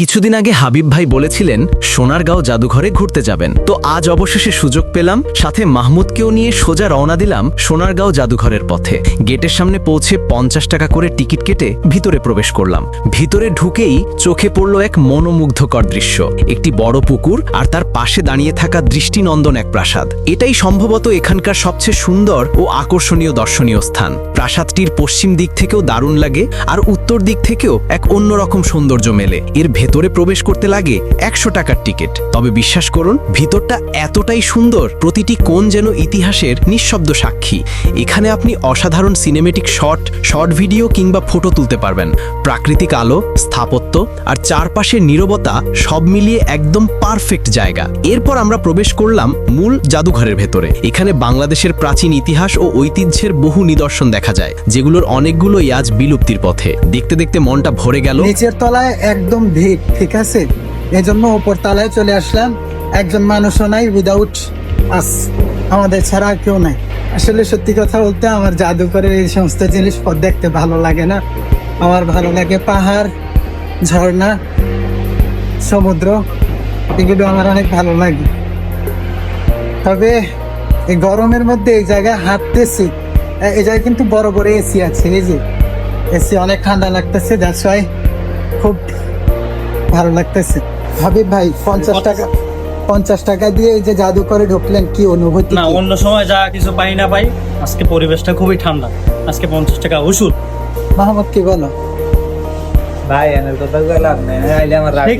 কিছুদিন আগে হাবিব ভাই বলেছিলেন, সোনারগাঁও জাদুঘরে ঘুরতে যাবেন। তো আজ অবশেষে সুযোগ পেলাম, সাথে মাহমুদকেও নিয়ে সোজা রওনা দিলাম সোনারগাঁও জাদুঘরের পথে। গেটের সামনে পৌঁছে পঞ্চাশ টাকা করে টিকিট কেটে ভিতরে প্রবেশ করলাম। ভিতরে ঢুকেই চোখে পড়ল এক মনোমুগ্ধকর দৃশ্য। একটি বড় পুকুর আর তার পাশে দাঁড়িয়ে থাকা দৃষ্টিনন্দন এক প্রাসাদ। এটাই সম্ভবত এখানকার সবচেয়ে সুন্দর ও আকর্ষণীয় দর্শনীয় স্থান। প্রাসাদটির পশ্চিম দিক থেকেও দারুণ লাগে, আর উত্তর দিক থেকেও এক অন্যরকম সৌন্দর্য মেলে। এর ভেতরে প্রবেশ করতে লাগে একশো টাকার টিকিট। তবে বিশ্বাস করুন, ভিতরটা এতটাই সুন্দর, প্রতিটি কোণ যেন ইতিহাসের নিঃশব্দ সাক্ষী। এখানে আপনি অসাধারণ সিনেমেটিক শট শর্ট ভিডিও কিংবা ফটো তুলতে পারবেন। প্রাকৃতিক আলো, স্থাপত্য আর চারপাশের নীরবতা সব মিলিয়ে একদম পারফেক্ট জায়গা। এরপর আমরা প্রবেশ করলাম মূল জাদুঘরের ভেতরে। এখানে বাংলাদেশের প্রাচীন ইতিহাস ও ঐতিহ্যের বহু নিদর্শন দেখা যায়, যেগুলোর অনেকগুলোই আজ বিলুপ্তির পথে। দেখতে দেখতে মনটা ভরে গেল। নিচের তলায় একদম ভিড়। ঠিক আছে? এজন্য ওপর তলায় চলে আসলাম। একজন মানুষও নাই উইদাউট আস আমাদের ছাড়া কেউ নাই। আসলে সত্যি কথা বলতে আমার জাদুঘরের এই সমস্ত জিনিস দেখতে ভালো লাগে না। আমার ভালো লাগে পাহাড়, ঝর্ণা, সমুদ্র। এগুলো আমার অনেক ভালো লাগে। তবে এই গরমের মধ্যে এই জায়গায় হাঁটতেছি। এই জায়গায় কিন্তু বড় বড় এসি আছে, এই যে। এসি অনেক ঠান্ডা লাগতেছে দ্যাটস ওয়াই ভালো লাগতেছে। হাবিব ভাই পঞ্চাশ টাকা পঞ্চাশ টাকা দিয়ে যে জাদু করে ঢুকলেন কি অনুভূতি? না অন্য সময় যা কিছু পাই না পাই আজকে পরিবেশটা খুবই ঠান্ডা। আজকে পঞ্চাশ টাকা ওষুধ। মাহমুদ কি বলো?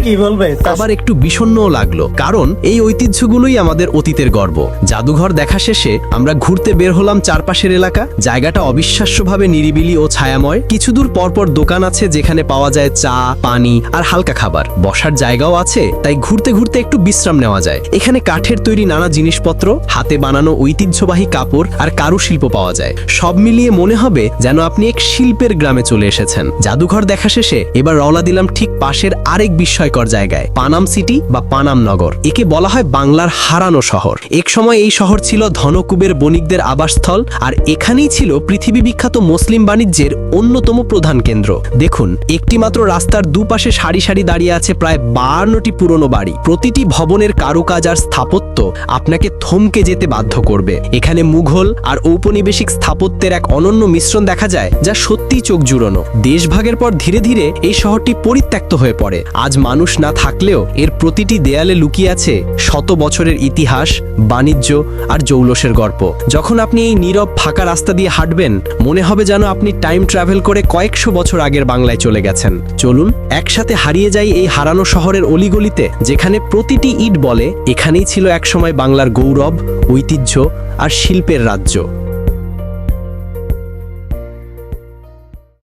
কি বলবে? আবার একটু বিষণ্ণও লাগল কারণ এই ঐতিহ্যগুলোই আমাদের অতীতের গর্ব। জাদুঘর দেখা শেষে আমরা ঘুরতে বের হলাম চারপাশের এলাকা। জায়গাটা অবিশ্বাস্যভাবে নিরিবিলি ও ছায়াময়। কিছু দূর পরপর দোকান আছে যেখানে পাওয়া যায় চা পানি আর হালকা খাবার। বসার জায়গাও আছে তাই ঘুরতে ঘুরতে একটু বিশ্রাম নেওয়া যায়। এখানে কাঠের তৈরি নানা জিনিসপত্র হাতে বানানো ঐতিহ্যবাহী কাপড় আর কারুশিল্প পাওয়া যায়। সব মিলিয়ে মনে হবে যেন আপনি এক শিল্পের গ্রামে চলে এসেছেন। জাদুঘর দেখা শেষে এবার রওনা দিলাম ঠিক পাশের আরেক বিস্ময়কর জায়গায়, পানাম সিটি বা পানাম নগর। একে বলা হয় বাংলার হারানো শহর। এক সময় এই শহর ছিল ধনকুবের বণিকদের আবাসস্থল আর এখানেই ছিল পৃথিবী বিখ্যাত মুসলিম বাণিজ্যের অন্যতম প্রধান কেন্দ্র। দেখুন একটি মাত্র রাস্তার দুপাশে সারি সারি দাঁড়িয়ে আছে প্রায় বায়ান্নটি পুরনো বাড়ি। প্রতিটি ভবনের কারুকাজ আর স্থাপত্য আপনাকে থমকে যেতে বাধ্য করবে। এখানে মুঘল আর ঔপনিবেশিক স্থাপত্যের এক অনন্য মিশ্রণ দেখা যায়, যা সত্যিই চোখ জুড়োনো। দেশভাগের পর ধীরে ধীরে এই শহরটি পরিত্যক্ত হয়ে পড়ে। আজ মানুষ না থাকলেও এর প্রতিটি দেয়ালে লুকিয়ে আছে শত বছরের ইতিহাস, বাণিজ্য আর জৌলসের গল্প। যখন আপনি এই নীরব ফাঁকা রাস্তা দিয়ে হাঁটবেন, মনে হবে যেন আপনি টাইম ট্রাভেল করে কয়েকশো বছর আগের বাংলায় চলে গেছেন। চলুন, একসাথে হারিয়ে যাই এই হারানো শহরের অলিগলিতে, যেখানে প্রতিটি ইট বলে, এখানেই ছিল একসময় বাংলার গৌরব, ঐতিহ্য আর শিল্পের রাজ্য।